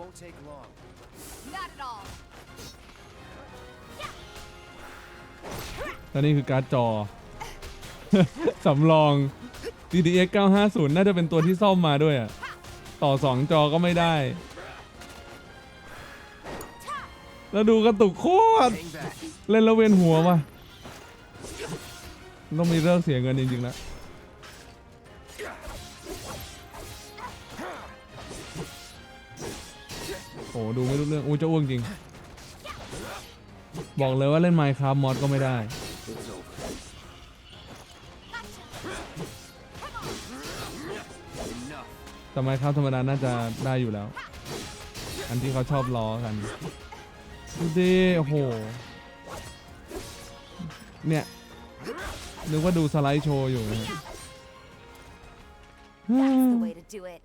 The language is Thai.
won't take long. Not at all. และนี่คือการ์ดจอ สำรอง GTX 950 น่าจะเป็นตัวที่ซ่อมมาด้วยอะต่อ 2 จอก็ไม่ได้ แล้วดูกระตุกโคตร Hang back. เล่นแล้วเวียนหัวว่ะ ต้องมีเลิกเสียเงินจริงๆแล้ว โอ้ดูไม่รู้เรื่องอู้จะอ้วงจริง บอกเลยว่าเล่น Minecraft มอดก็ไม่ได้ แต่ Minecraft ธรรมดาน่าจะได้อยู่แล้ว อันที่เขาชอบล้อกันดูดิโอ้โห เนี่ย นึกว่าดูสไลด์โชว์อยู่นะฮะ That's the way to do it.